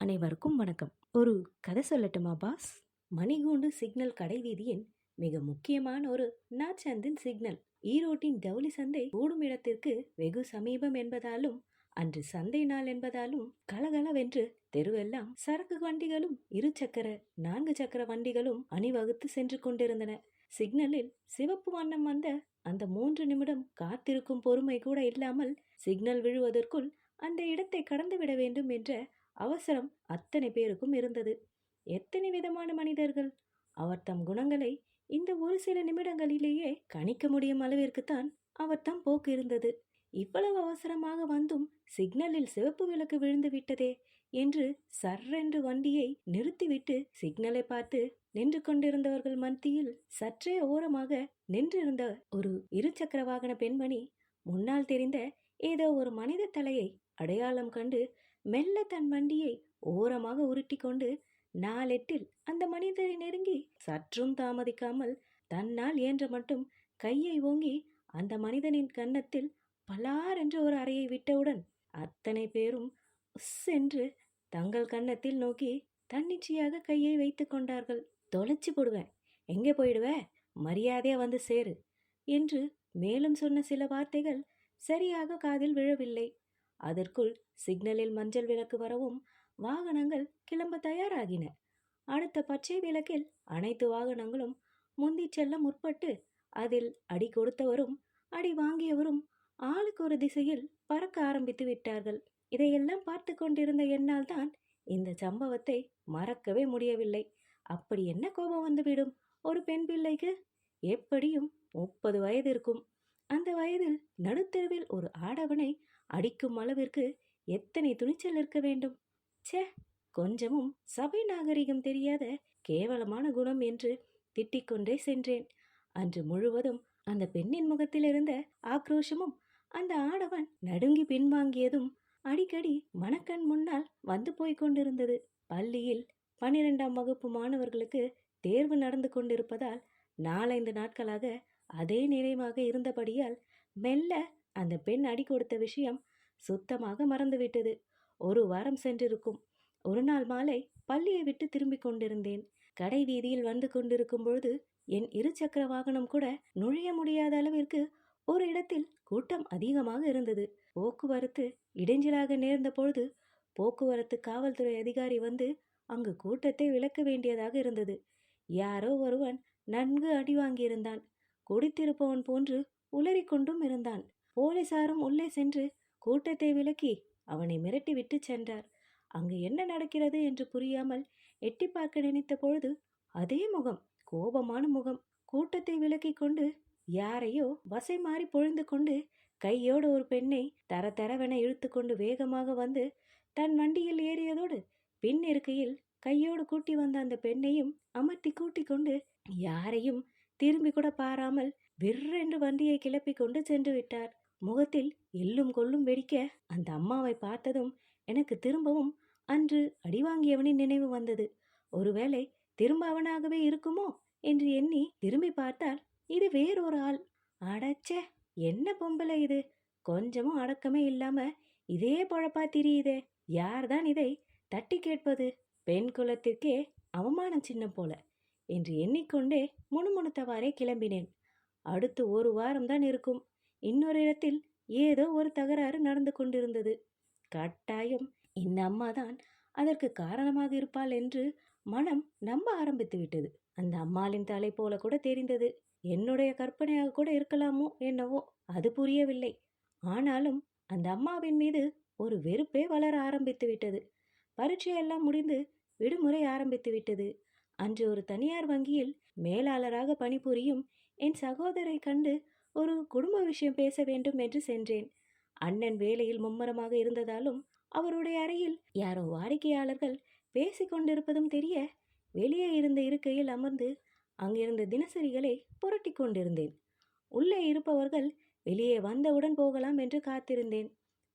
அனைவருக்கும் வணக்கம். ஒரு கதை சொல்லட்டுமா பாஸ்? மணிகூண்டு சிக்னல் கடைவீதியின் மிக முக்கியமான ஒரு நாச்சந்தின் சிக்னல். ஈரோட்டின் ஜவுளி சந்தை கூடும் இடத்திற்கு வெகு சமீபம் என்பதாலும் அன்று சந்தை நாள் என்பதாலும் கலகலவென்று தெருவெல்லாம் சரக்கு வண்டிகளும் இரு சக்கர நான்கு சக்கர வண்டிகளும் அணிவகுத்து சென்று கொண்டிருந்தன. சிக்னலில் சிவப்பு வண்ணம் வந்த அந்த மூன்று நிமிடம் காத்திருக்கும் பொறுமை கூட இல்லாமல் சிக்னல் விழுவதற்குள் அந்த இடத்தை கடந்துவிட வேண்டும் என்ற அவசரம் அத்தனை பேருக்கும் இருந்தது. எத்தனை விதமான மனிதர்கள்? அவர் தம் குணங்களை இந்த ஒரு சில நிமிடங்களிலேயே கணிக்க முடியும் அளவிற்குத்தான் அவர் தம் போக்கு இருந்தது. இவ்வளவு அவசரமாக வந்தும் சிக்னலில் சிவப்பு விளக்கு விழுந்து விட்டதே என்று சர்ரென்று வண்டியை நிறுத்திவிட்டு சிக்னலை பார்த்து நின்று கொண்டிருந்தவர்கள் மத்தியில் சற்றே ஓரமாக நின்றிருந்த ஒரு இருசக்கர வாகன பெண்மணி முன்னால் தெரிந்த ஏதோ ஒரு மனித தலையை அடையாளம் கண்டு மெல்ல தன் வண்டியை ஓரமாக உருட்டி கொண்டு நாளெட்டில் அந்த மனிதரை நெருங்கி சற்றும் தாமதிக்காமல் தன்னால் இயன்ற மட்டும் கையை ஓங்கி அந்த மனிதனின் கன்னத்தில் பலார் என்று ஒரு அறையை விட்டவுடன் அத்தனை பேரும் உஸ் என்று தங்கள் கன்னத்தில் நோக்கி தன்னிச்சையாக கையை வைத்து கொண்டார்கள். தொலைச்சி போடுவேன் எங்கே போயிடுவ? மரியாதையா வந்து சேரு என்று மேலும் சொன்ன சில வார்த்தைகள் சரியாக காதில் விழவில்லை. அதற்குள் சிக்னலில் மஞ்சள் விளக்கு வரவும் வாகனங்கள் கிளம்ப தயாராகின. அடுத்த பச்சை விளக்கில் அனைத்து வாகனங்களும் முந்தி செல்ல முற்பட்டு அதில் அடி கொடுத்தவரும் அடி வாங்கியவரும் ஆளுக்கு ஒரு திசையில் பறக்க ஆரம்பித்து விட்டார்கள். இதையெல்லாம் பார்த்து கொண்டிருந்த என்னால் தான் இந்த சம்பவத்தை மறக்கவே முடியவில்லை. அப்படி என்ன கோபம் வந்துவிடும்? ஒரு பெண் பிள்ளைக்கு எப்படியும் முப்பது வயது இருக்கும். அந்த வயதில் நடுத்தெருவில் ஒரு ஆடவனை அடிக்கும் அளவிற்கு எத்தனை துணிச்சல் இருக்க வேண்டும்? ச்சே! கொஞ்சமும் சபை நாகரிகம் தெரியாத கேவலமான குணம் என்று திட்டிக்கொண்டே சென்றேன். அன்று முழுவதும் அந்த பெண்ணின் முகத்தில் இருந்த ஆக்ரோஷமும் அந்த ஆடவன் நடுங்கி பின்வாங்கியதும் அடிக்கடி மணக்கண் முன்னால் வந்து போய்க் கொண்டிருந்தது. பள்ளியில் பனிரெண்டாம் வகுப்பு மாணவர்களுக்கு தேர்வு நடந்து கொண்டிருப்பதால் நாலைந்து நாட்களாக அதே நிலையமாக இருந்தபடியால் மெல்ல அந்த பெண் அடி கொடுத்த விஷயம் சுத்தமாக மறந்துவிட்டது. ஒரு வாரம் சென்றிருக்கும். ஒரு நாள் மாலை பள்ளியை விட்டு திரும்பிக் கொண்டிருந்தேன். கடை வீதியில் வந்து கொண்டிருக்கும் பொழுது என் இருசக்கர வாகனம் கூட நுழைய முடியாத அளவிற்கு ஒரு இடத்தில் கூட்டம் அதிகமாக இருந்தது. போக்குவரத்து இடைஞ்சலாக நேர்ந்த பொழுது போக்குவரத்து காவல்துறை அதிகாரி வந்து அங்கு கூட்டத்தை விலக்க வேண்டியதாக இருந்தது. யாரோ ஒருவன் நன்கு அடி வாங்கியிருந்தான். குடித்திருப்பவன் போன்று உளறிக்கொண்டும் இருந்தான். போலீசாரும் உள்ளே சென்று கூட்டத்தை விலக்கி அவனை மிரட்டி விட்டு சென்றார். அங்கு என்ன நடக்கிறது என்று புரியாமல் எட்டி பார்க்க நினைத்த பொழுது அதே முகம் கோபமான முகம் கூட்டத்தை விலக்கி கொண்டு யாரையோ வசை மாறி பொழுந்து கொண்டு கையோடு ஒரு பெண்ணை தர தரவென இழுத்து கொண்டு வேகமாக வந்து தன் வண்டியில் ஏறியதோடு பின் இருக்கையில் கையோடு கூட்டி வந்த அந்த பெண்ணையும் அமர்த்தி கூட்டி கொண்டு யாரையும் திரும்பி கூட பாராமல் விற்றென்று வண்டியை கிளப்பி கொண்டு சென்று விட்டார். முகத்தில் எள்ளும் கொள்ளும் வெடிக்க அந்த அம்மாவை பார்த்ததும் எனக்கு திரும்பவும் அன்று அடிவாங்கியவனின் நினைவு வந்தது. ஒருவேளை திரும்ப அவனாகவே இருக்குமோ என்று எண்ணி திரும்பி பார்த்தால் இது வேறொரு ஆள். அடச்சே! என்ன பொம்பளை இது? கொஞ்சமும் அடக்கமே இல்லாம இதே பொழப்பா திரியுதே. யார்தான் இதை தட்டி கேட்பது? பெண் குலத்திற்கே அவமானம் சின்னம் போல என்று எண்ணிக்கொண்டே முணுமுணுத்தவாறே கிளம்பினேன். அடுத்து ஒரு வாரம்தான் இருக்கும். இன்னொரு இடத்தில் ஏதோ ஒரு தகராறு நடந்து கொண்டிருந்தது. கட்டாயம் இந்த அம்மா தான் அதற்கு காரணமாக இருப்பாள் என்று மனம் நம்ப ஆரம்பித்து விட்டது. அந்த அம்மாளின் தலை போல கூட தெரிந்தது. என்னுடைய கற்பனையாக கூட இருக்கலாமோ என்னவோ அது புரியவில்லை. ஆனாலும் அந்த அம்மாவின் மீது ஒரு வெறுப்பே வளர ஆரம்பித்து விட்டது. பரீட்சையெல்லாம் முடிந்து விடுமுறை ஆரம்பித்து விட்டது. அன்று ஒரு தனியார் வங்கியில் மேலாளராக பணிபுரியும் என் சகோதரை கண்டு ஒரு குடும்ப விஷயம் பேச வேண்டும் என்று சென்றேன். அண்ணன் வேலையில் மும்மரமாக இருந்ததாலும் அவருடைய அறையில் யாரோ வாடிக்கையாளர்கள் பேசிக் கொண்டிருப்பதும் தெரிய வெளியே இருந்த இருக்கையில் அமர்ந்து அங்கிருந்த தினசரிகளை புரட்டி கொண்டிருந்தேன். உள்ளே இருப்பவர்கள் வெளியே வந்தவுடன் போகலாம் என்று காத்திருந்தேன்.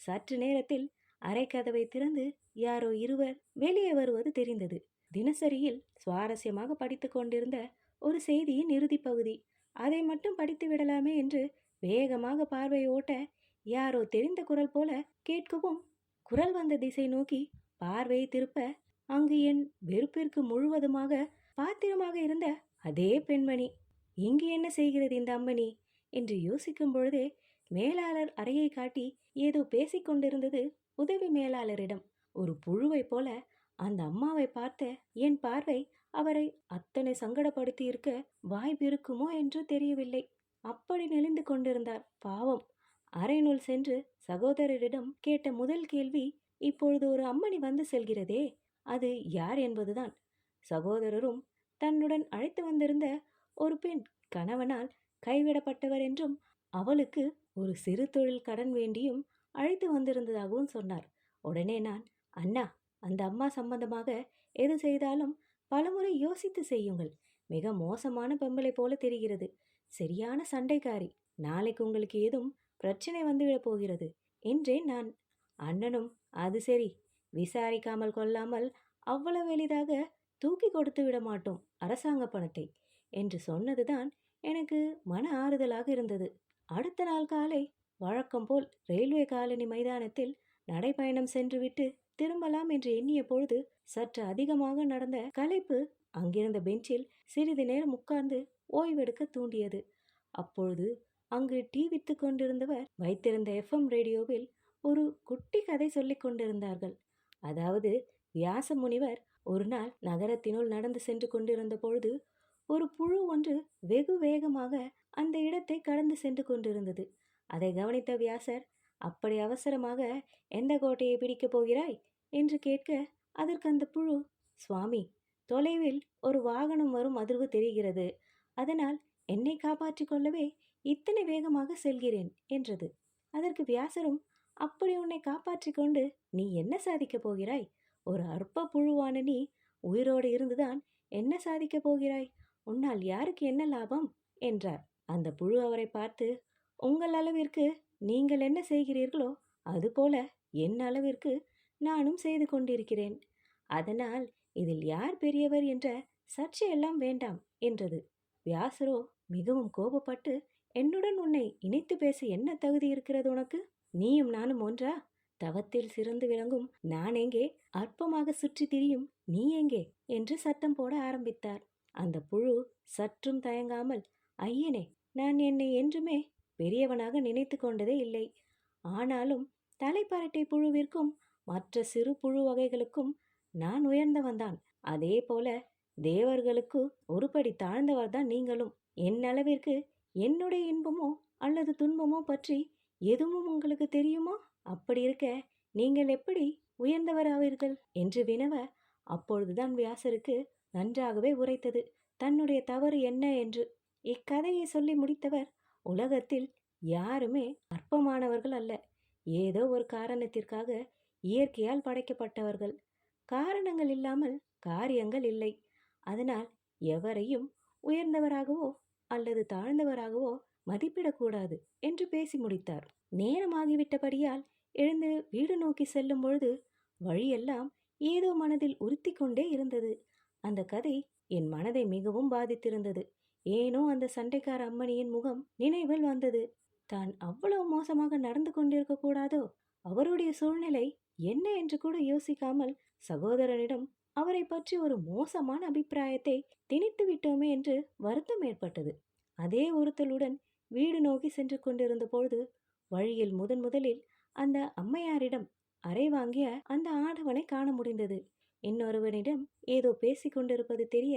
சற்று நேரத்தில் அரைக்கதவை திறந்து யாரோ இருவர் வெளியே வருவது தெரிந்தது. தினசரியில் சுவாரஸ்யமாக படித்து கொண்டிருந்த ஒரு செய்தியின் இறுதி பகுதி. அதை மட்டும் படித்து விடலாமே என்று வேகமாக பார்வை ஓட்ட யாரோ தெரிந்த குரல் போல கேட்கவும் குரல் வந்த திசை நோக்கி பார்வையை திருப்ப அங்கு என் வெறுப்பிற்கு முழுவதுமாக பாத்திரமாக இருந்த அதே பெண்மணி. இங்கு என்ன செய்கிறது இந்த அம்மணி என்று யோசிக்கும் பொழுதே மேலாளர் அறையை காட்டி ஏதோ பேசிக்கொண்டிருந்தது உதவி மேலாளரிடம். ஒரு புழுவைப் போல அந்த அம்மாவை பார்த்த என் பார்வை அவரை அத்தனை சங்கடப்படுத்தி இருக்க வாய்ப்பு இருக்குமோ என்று தெரியவில்லை. அப்படி நெளிந்து கொண்டிருந்தார். பாவம். அறையினுள் சென்று சகோதரரிடம் கேட்ட முதல் கேள்வி இப்பொழுது ஒரு அம்மணி வந்து செல்கிறதே? அது யார் என்பதுதான். சகோதரரும் தன்னுடன் அழைத்து வந்திருந்த ஒரு பெண் கணவனால் கைவிடப்பட்டவர் என்றும் அவளுக்கு ஒரு சிறு தொழில் கடன் வேண்டியும் அழைத்து வந்திருந்ததாகவும் சொன்னார். உடனே நான் அண்ணா அந்த அம்மா சம்பந்தமாக எது செய்தாலும் பலமுறை யோசித்து செய்யுங்கள். மிக மோசமான பொம்பளை போல தெரிகிறது. சரியான சண்டைக்காரி. நாளைக்கு உங்களுக்கு ஏதும் பிரச்சனை வந்துவிடப் போகிறது என்றேன் நான். அண்ணனும் அது சரி. விசாரிக்காமல் கொள்ளாமல் அவ்வளவு எளிதாக தூக்கி கொடுத்து விட மாட்டோம் அரசாங்க பணத்தை என்று சொன்னதுதான் எனக்கு மன ஆறுதலாக இருந்தது. அடுத்த நாள் காலை வழக்கம் போல் ரயில்வே காலனி மைதானத்தில் நடைப்பயணம் சென்றுவிட்டு திரும்பலாம் என்று எண்ணிய பொழுது சற்று அதிகமாக நடந்த களைப்பு அங்கிருந்த பெஞ்சில் சிறிது நேரம் உட்கார்ந்து ஓய்வெடுக்க தூண்டியது. அப்பொழுது அங்கு டீ வித்து கொண்டிருந்தவர் வைத்திருந்த எஃப்எம் ரேடியோவில் ஒரு குட்டி கதை சொல்லிக் கொண்டிருந்தார்கள். அதாவது வியாச முனிவர் ஒரு நாள் நகரத்தினுள் நடந்து சென்று கொண்டிருந்த பொழுது ஒரு புழு ஒன்று வெகு வேகமாக அந்த இடத்தை கடந்து சென்று கொண்டிருந்தது. அதை கவனித்த வியாசர் அப்படி அவசரமாக எந்த கோட்டையை பிடிக்கப் போகிறாய்? என்று கேட்க அதற்கு அந்த புழு. சுவாமி தொலைவில் ஒரு வாகனம் வரும் அதிர்வு தெரிகிறது. அதனால் என்னை காப்பாற்றிக் கொள்ளவே இத்தனை வேகமாக செல்கிறேன் என்றது. அதற்கு வியாசரும் அப்படி உன்னை காப்பாற்றிக் கொண்டு நீ என்ன சாதிக்கப் போகிறாய்? ஒரு அற்ப புழுவான நீ உயிரோடு இருந்துதான் என்ன சாதிக்கப் போகிறாய்? உன்னால் யாருக்கு என்ன லாபம்? என்றார். அந்த புழு அவரை பார்த்து உங்கள் அளவிற்கு நீங்கள் என்ன செய்கிறீர்களோ அதுபோல என் அளவிற்கு நானும் செய்து கொண்டிருக்கிறேன். அதனால் இதில் யார் பெரியவர் என்ற சர்ச்சையெல்லாம் வேண்டாம் என்றது. வியாசரோ மிகவும் கோபப்பட்டு என்னுடன் உன்னை இணைத்து பேச என்ன தகுதி இருக்கிறது உனக்கு? நீயும் நானும் ஒன்றா? தவத்தில் சிறந்து விளங்கும் நான் எங்கே? அற்பமாக சுற்றி திரியும் நீ எங்கே? என்று சத்தம் போட ஆரம்பித்தார். அந்த புழு சற்றும் தயங்காமல் ஐயனே நான் என்னை என்றுமே பெரியவனாக நினைத்து கொண்டதே இல்லை. ஆனாலும் தலைப்பரட்டை புழுவிற்கும் மற்ற சிறு புழு வகைகளுக்கும் நான் உயர்ந்தவன்தான். அதே போல தேவர்களுக்கு ஒருபடி தாழ்ந்தவர்தான் நீங்களும். என் அளவிற்கு என்னுடைய இன்பமோ அல்லது துன்பமோ பற்றி எதுவும் உங்களுக்கு தெரியுமா? அப்படி இருக்க நீங்கள் எப்படி உயர்ந்தவராவீர்கள்? என்று வினவ அப்பொழுதுதான் வியாசருக்கு நன்றாகவே உரைத்தது. தன்னுடைய தவறு என்ன என்று இக்கதையை சொல்லி முடித்தவர் உலகத்தில் யாருமே அற்பமானவர்கள் அல்ல. ஏதோ ஒரு காரணத்திற்காக இயற்கையால் படைக்கப்பட்டவர்கள். காரணங்கள் இல்லாமல் காரியங்கள் இல்லை. அதனால் எவரையும் உயர்ந்தவராகவோ அல்லது தாழ்ந்தவராகவோ மதிப்பிடக்கூடாது என்று பேசி முடித்தார். நேரமாகிவிட்டபடியால் எழுந்து வீடு நோக்கி செல்லும் பொழுது வழியெல்லாம் ஏதோ மனதில் உறுத்தி கொண்டே இருந்தது. அந்த கதை என் மனதை மிகவும் பாதித்திருந்தது. ஏனோ அந்த சண்டைக்கார அம்மணியின் முகம் நினைவில் வந்தது. தான் அவ்வளவு மோசமாக நடந்து கொண்டிருக்க கூடாதோ? அவருடைய சூழ்நிலை என்ன என்று கூட யோசிக்காமல் சகோதரனிடம் அவரை பற்றி ஒரு மோசமான அபிப்பிராயத்தை திணித்து விட்டோமே என்று வருத்தம் ஏற்பட்டது. அதே ஒருத்தலுடன் வீடு நோக்கி சென்று கொண்டிருந்த பொழுது வழியில் முதன் முதலில் அந்த அம்மையாரிடம் அறை வாங்கிய அந்த ஆடவனை காண முடிந்தது. இன்னொருவனிடம் ஏதோ பேசிக் கொண்டிருப்பது தெரிய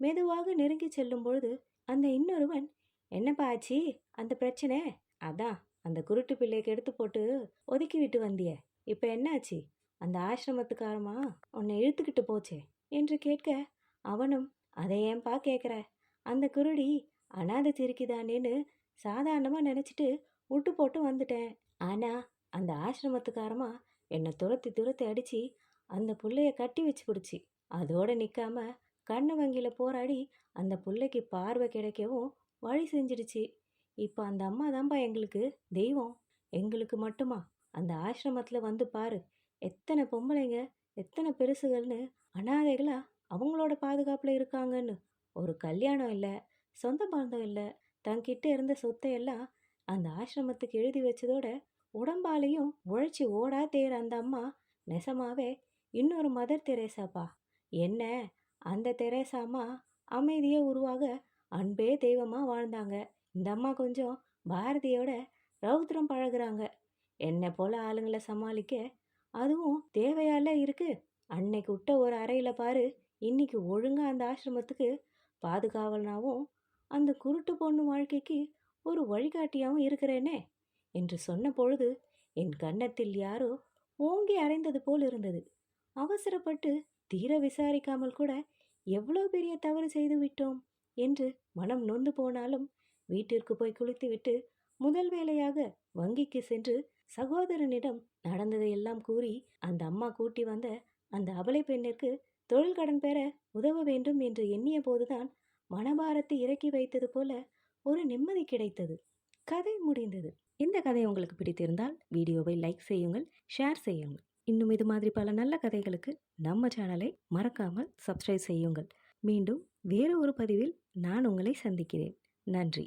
மெதுவாக நெருங்கி செல்லும் பொழுது அந்த இன்னொருவன் என்னப்பா ஆச்சி? அந்த பிரச்சனை? அதான் அந்த குருட்டு பிள்ளைக்கு எடுத்து போட்டு ஒதுக்கி விட்டு வந்திய. இப்போ என்னாச்சு அந்த ஆசிரமத்துக்காரமா? உன்னை இழுத்துக்கிட்டு போச்சே? என்று கேட்க அவனும் அதை ஏன்பா கேட்குற அந்த குருடி அனாதை சிரிக்குதானேன்னு சாதாரணமாக நினச்சிட்டு விட்டு போட்டு வந்துட்டேன். ஆனால் அந்த ஆசிரமத்துக்காரமா என்னை துரத்தி துரத்தி அடித்து அந்த புள்ளைய கட்டி வச்சு பிடிச்சி அதோட நிற்காம கண்ணு வங்கியில் போராடி அந்த பிள்ளைக்கு பார்வை கிடைக்கவும் வழி செஞ்சிடுச்சு. இப்போ அந்த அம்மா தான்ப்பா எங்களுக்கு தெய்வம். எங்களுக்கு மட்டுமா? அந்த ஆசிரமத்தில் வந்து பாரு. எத்தனை பொம்பளைங்க எத்தனை பெருசுகள்னு அனாதைகளாக அவங்களோட பாதுகாப்பில் இருக்காங்கன்னு. ஒரு கல்யாணம் இல்லை சொந்த பந்தம் இல்லை தங்கிட்ட இருந்த சொத்தை எல்லாம் அந்த ஆசிரமத்துக்கு எழுதி வச்சதோட உடம்பாலையும் உழைச்சி ஓடா தேர் அந்த அம்மா நெசமாவே இன்னொரு மதர் தெரேசாப்பா. என்ன? அந்த தெரேசாம்மா அமைதியே உருவாக அன்பே தெய்வமாக வாழ்ந்தாங்க. இந்த அம்மா கொஞ்சம் பாரதியோட ரௌத்ரம் பழகுறாங்க. என்னை போல ஆளுங்களை சமாளிக்க அதுவும் தேவையால இருக்கு. அன்னைக்கு விட்ட ஒரு அறையில் பாரு இன்னைக்கு ஒழுங்காக அந்த ஆசிரமத்துக்கு பாதுகாவலனாவும் அந்த குருட்டு பொண்ணு வாழ்க்கைக்கு ஒரு வழிகாட்டியாகவும் இருக்கிறேனே என்று சொன்ன பொழுது என் கன்னத்தில் யாரோ ஓங்கி அறைந்தது போல் இருந்தது. அவசரப்பட்டு தீர விசாரிக்காமல் கூட எவ்வளோ பெரிய தவறு செய்து விட்டோம் என்று மனம் நொந்து போனாலும் வீட்டிற்கு போய் குளித்துவிட்டு முதல் வேலையாக வங்கிக்கு சென்று சகோதரனிடம் நடந்ததையெல்லாம் கூறி அந்த அம்மா கூட்டி வந்த அந்த அபலை பெண்ணிற்கு தொழில் கடன் பெற உதவ வேண்டும் என்று எண்ணிய போதுதான் மனபாரத்தை இறக்கி வைத்தது போல ஒரு நிம்மதி கிடைத்தது. கதை முடிந்தது. இந்த கதை உங்களுக்கு பிடித்திருந்தால் வீடியோவை லைக் செய்யுங்கள் ஷேர் செய்யுங்கள். இன்னும் இது மாதிரி பல நல்ல கதைகளுக்கு நம்ம சேனலை மறக்காமல் சப்ஸ்கிரைப் செய்யுங்கள். மீண்டும் வேறு ஒரு பதிவில் நான் உங்களை சந்திக்கிறேன். நன்றி.